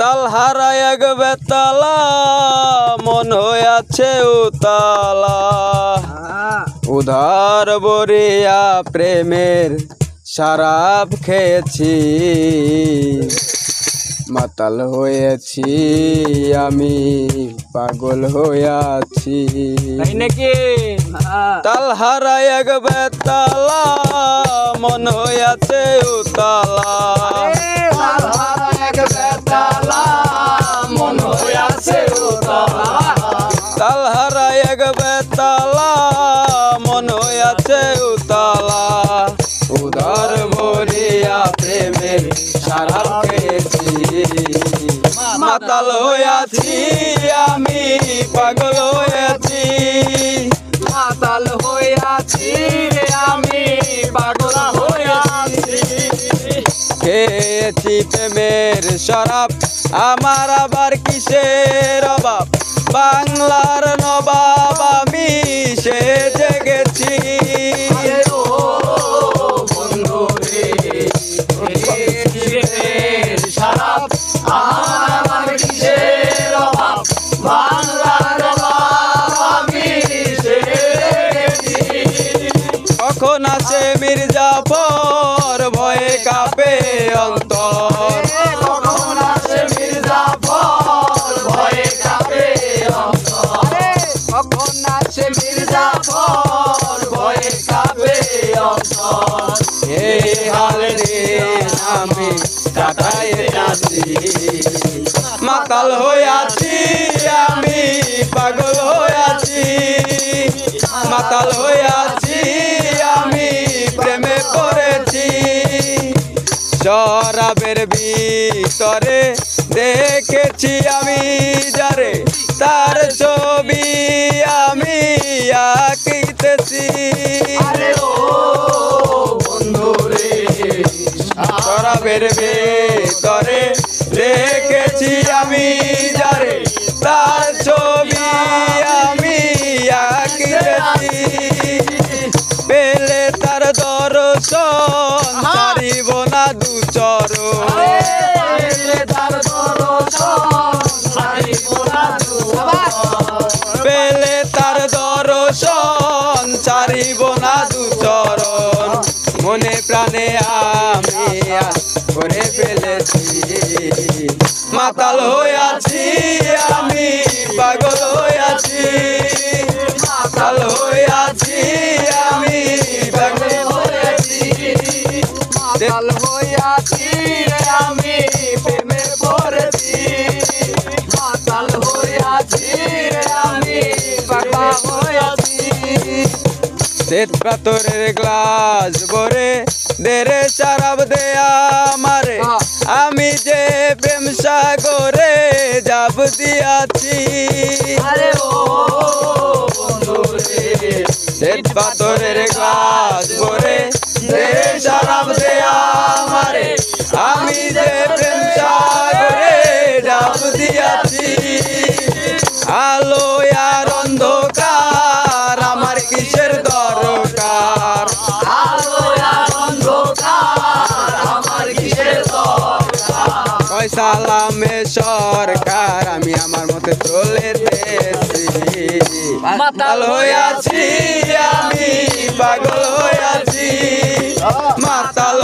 তাল হারায় এক বেতালা মন হয়ে আছে উতালা উধার বরিয়া প্রেমের শরাব খেয়েছি মাতাল হয়েছি আমি পাগল হইয়াছি। তাই নাকি? তাল হারায় এক বেতালা মন হইয়াছে মাতাল হয়েছি আমি পাগল হয়েছি। মাতাল হয়েছি আমি পাগল হয়েছি। খেয়েছি প্রেমের শরাব, আমার আবার কিসের অভাব? বাংলার কখন আসে মির্জাফর ভয়ে কাঁপে অন্তর। কখন আসে মির্জাফর ভয়ে কাঁপে অন্তর। কখন আসে মির্জাফর ভয়ে কাঁপে অন্তর। এই হাল রে আমি কাটাই আছি মাতাল হইয়াছি আমি পাগল হইয়াছি মাতাল হইয়াছি আমি ভিতরে দেখেছি আমি যারে তার ছবি আমি আঁকিতেছি। শরাবের ভিতরে দেখেছি আমি যারে তার ছবি আমি আঁকিতেছি। পেলে তার দর্শন পেলে তার দর্শন, ছাড়িব না দু চরণ। মনে প্রাণে আমি করে ফেলেছি। মাতাল হইয়াছি আমি, পাগল হইয়াছি মাতাল হইয়াছি আমি, পাগল হইয়াছি মাতাল হইয়াছি রে আমি। শ্বেত পাথরের গ্লাস ভরে দেরে সারাব দে আমারে। আমি যে প্রেম সাগরে যাব দিয়াছি সালামে সরকার আমি আমার মতে চলে দেছি মাতাল হইয়াছি আমি পাগল হইয়াছি মাতাল মাতাল